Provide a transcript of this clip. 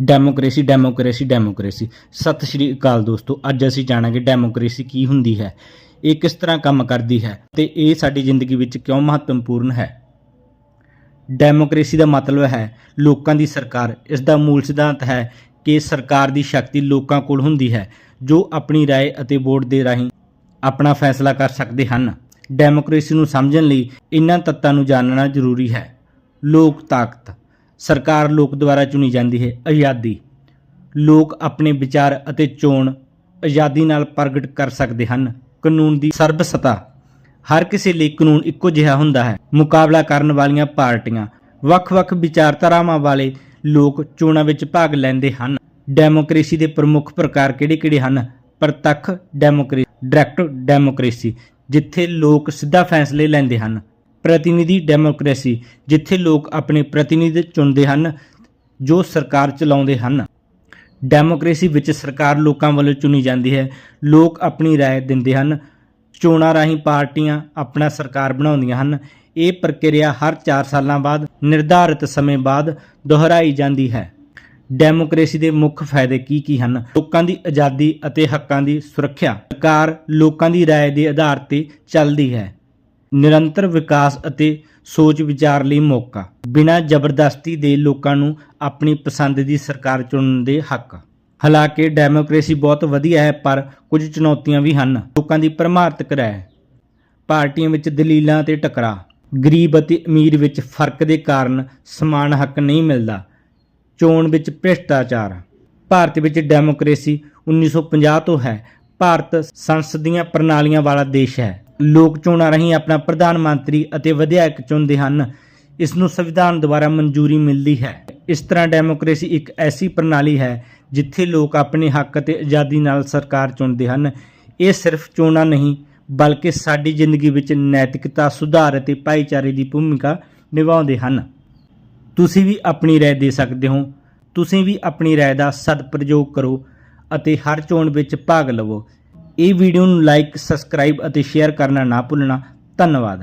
Democracy democracy democracy ਸਤਿ ਸ਼੍ਰੀ ਅਕਾਲ ਦੋਸਤੋ ਅੱਜ ਅਸੀਂ ਜਾਣਾਂਗੇ ਡੈਮੋਕ੍ਰੇਸੀ ਕੀ ਹੁੰਦੀ ਹੈ ਇਹ ਕਿਸ ਤਰ੍ਹਾਂ ਕੰਮ ਕਰਦੀ ਹੈ ਤੇ ਇਹ ਸਾਡੀ ਜ਼ਿੰਦਗੀ ਵਿੱਚ ਕਿਉਂ ਮਹੱਤਵਪੂਰਨ ਹੈ ਡੈਮੋਕ੍ਰੇਸੀ ਦਾ ਮਤਲਬ ਹੈ ਲੋਕਾਂ ਦੀ ਸਰਕਾਰ ਇਸ ਦਾ ਮੂਲ ਸਿਧਾਂਤ ਹੈ ਕਿ ਸਰਕਾਰ ਦੀ ਸ਼ਕਤੀ ਲੋਕਾਂ ਕੋਲ ਹੁੰਦੀ ਹੈ ਜੋ ਆਪਣੀ رائے ਅਤੇ ਵੋਟ ਦੇ ਰਾਹੀਂ ਆਪਣਾ ਫੈਸਲਾ ਕਰ ਸਕਦੇ ਹਨ ਡੈਮੋਕ੍ਰੇਸੀ ਨੂੰ ਸਮਝਣ ਲਈ ਇਹਨਾਂ ਤੱਤਾਂ ਨੂੰ ਜਾਣਨਾ ਜ਼ਰੂਰੀ ਹੈ ਲੋਕ ਤਾਕਤ ਸਰਕਾਰ ਲੋਕ ਦੁਆਰਾ ਚੁਣੀ ਜਾਂਦੀ ਹੈ ਆਜ਼ਾਦੀ। ਲੋਕ ਆਪਣੇ ਵਿਚਾਰ ਅਤੇ ਚੋਣ ਆਜ਼ਾਦੀ ਨਾਲ ਪ੍ਰਗਟ ਕਰ ਸਕਦੇ ਹਨ। ਕਾਨੂੰਨ ਦੀ ਸਰਬਸਤਾ। ਹਰ ਕਿਸੇ ਲਈ ਕਾਨੂੰਨ ਇੱਕੋ ਜਿਹਾ ਹੁੰਦਾ ਹੈ। ਮੁਕਾਬਲਾ ਕਰਨ ਵਾਲੀਆਂ ਪਾਰਟੀਆਂ। ਵੱਖ-ਵੱਖ ਵਿਚਾਰਧਾਰਾਵਾਂ ਵਾਲੇ ਲੋਕ ਚੋਣਾਂ ਵਿੱਚ ਭਾਗ ਲੈਂਦੇ ਹਨ। ਡੈਮੋਕ੍ਰੇਸੀ ਦੇ ਪ੍ਰਮੁੱਖ ਪ੍ਰਕਾਰ ਕਿਹੜੇ-ਕਿਹੜੇ ਹਨ? ਪ੍ਰਤੱਖ ਡੈਮੋਕ੍ਰੇਸੀ। Direct democracy. ਜਿੱਥੇ ਲੋਕ ਸਿੱਧਾ ਫੈਸਲੇ ਲੈਂਦੇ ਹਨ। ਪ੍ਰਤੀਨਿਧੀ ਡੈਮੋਕ੍ਰੇਸੀ ਜਿੱਥੇ ਲੋਕ ਆਪਣੇ ਪ੍ਰਤੀਨਿਧ ਚੁਣਦੇ ਹਨ ਜੋ ਸਰਕਾਰ ਚਲਾਉਂਦੇ ਹਨ ਡੈਮੋਕ੍ਰੇਸੀ ਵਿੱਚ ਸਰਕਾਰ ਲੋਕਾਂ ਵੱਲੋਂ ਚੁਣੀ ਜਾਂਦੀ ਹੈ ਲੋਕ ਆਪਣੀ رائے ਦਿੰਦੇ ਹਨ ਚੋਣਾਂ ਰਾਹੀਂ ਪਾਰਟੀਆਂ ਆਪਣਾ ਸਰਕਾਰ ਬਣਾਉਂਦੀਆਂ ਹਨ ਇਹ ਪ੍ਰਕਿਰਿਆ ਹਰ 4 ਸਾਲਾਂ ਬਾਅਦ ਨਿਰਧਾਰਿਤ ਸਮੇਂ ਬਾਅਦ ਦੁਹਰਾਈ ਜਾਂਦੀ ਹੈ ਡੈਮੋਕ੍ਰੇਸੀ ਦੇ ਮੁੱਖ ਫਾਇਦੇ ਕੀ ਕੀ ਹਨ ਲੋਕਾਂ ਦੀ ਆਜ਼ਾਦੀ ਅਤੇ ਹੱਕਾਂ ਦੀ ਸੁਰੱਖਿਆ ਸਰਕਾਰ ਲੋਕਾਂ ਦੀ رائے ਦੇ ਆਧਾਰ ਤੇ ਚੱਲਦੀ ਹੈ ਨਿਰੰਤਰ ਵਿਕਾਸ ਅਤੇ ਸੋਚ ਵਿਚਾਰ ਲਈ ਮੌਕਾ। ਬਿਨਾਂ ਜ਼ਬਰਦਸਤੀ ਦੇ ਲੋਕਾਂ ਨੂੰ ਆਪਣੀ ਪਸੰਦ ਦੀ ਸਰਕਾਰ ਚੁਣਨ ਦੇ ਹੱਕ। ਹਾਲਾਂਕਿ ਡੈਮੋਕ੍ਰੇਸੀ ਬਹੁਤ ਵਧੀਆ ਹੈ, ਪਰ ਕੁਝ ਚੁਣੌਤੀਆਂ ਵੀ ਹਨ। ਲੋਕਾਂ ਦੀ ਪਰਮਾਰਥਕ ਰਾਏ ਪਾਰਟੀਆਂ ਵਿੱਚ ਦਲੀਲਾਂ ਤੇ ਟਕਰਾਅ, ਗਰੀਬ ਅਤੇ ਅਮੀਰ ਵਿੱਚ ਫ਼ਰਕ ਦੇ ਕਾਰਨ ਸਮਾਨ ਹੱਕ ਨਹੀਂ ਮਿਲਦਾ, ਚੋਣ ਵਿੱਚ ਭ੍ਰਿਸ਼ਟਾਚਾਰ। ਭਾਰਤ ਵਿੱਚ ਡੈਮੋਕ੍ਰੇਸੀ 1950 ਤੋਂ ਹੈ। ਭਾਰਤ ਸੰਸਦੀਆਂ ਪ੍ਰਣਾਲੀਆਂ ਵਾਲਾ ਦੇਸ਼ ਹੈ। ਲੋਕ ਚੋਣਾਂ ਰਾਹੀਂ ਆਪਣਾ ਪ੍ਰਧਾਨ ਮੰਤਰੀ ਅਤੇ ਵਿਧਾਇਕ ਚੁਣਦੇ ਹਨ ਇਸ ਨੂੰ ਸੰਵਿਧਾਨ ਦੁਆਰਾ ਮਨਜ਼ੂਰੀ ਮਿਲਦੀ ਹੈ ਇਸ ਤਰ੍ਹਾਂ ਡੈਮੋਕ੍ਰੇਸੀ ਇੱਕ ਐਸੀ ਪ੍ਰਣਾਲੀ ਹੈ ਜਿੱਥੇ ਲੋਕ ਆਪਣੇ ਹੱਕ ਅਤੇ ਆਜ਼ਾਦੀ ਨਾਲ ਸਰਕਾਰ ਚੁਣਦੇ ਹਨ ਇਹ ਸਿਰਫ ਚੋਣਾਂ ਨਹੀਂ ਬਲਕਿ ਸਾਡੀ ਜ਼ਿੰਦਗੀ ਵਿੱਚ ਨੈਤਿਕਤਾ ਸੁਧਾਰ ਅਤੇ ਭਾਈਚਾਰੇ ਦੀ ਭੂਮਿਕਾ ਨਿਭਾਉਂਦੇ ਹਨ ਤੁਸੀਂ ਵੀ ਆਪਣੀ رائے ਦੇ ਸਕਦੇ ਹੋ ਤੁਸੀਂ ਵੀ ਆਪਣੀ رائے ਦਾ ਸਦਪ੍ਰਯੋਗ ਕਰੋ ਅਤੇ ਹਰ ਚੋਣ ਵਿੱਚ ਭਾਗ ਲਵੋ ਇਹ ਵੀਡੀਓ ਨੂੰ ਲਾਈਕ ਸਬਸਕ੍ਰਾਈਬ ਅਤੇ ਸ਼ੇਅਰ ਕਰਨਾ ਨਾ ਭੁੱਲਣਾ। ਧੰਨਵਾਦ।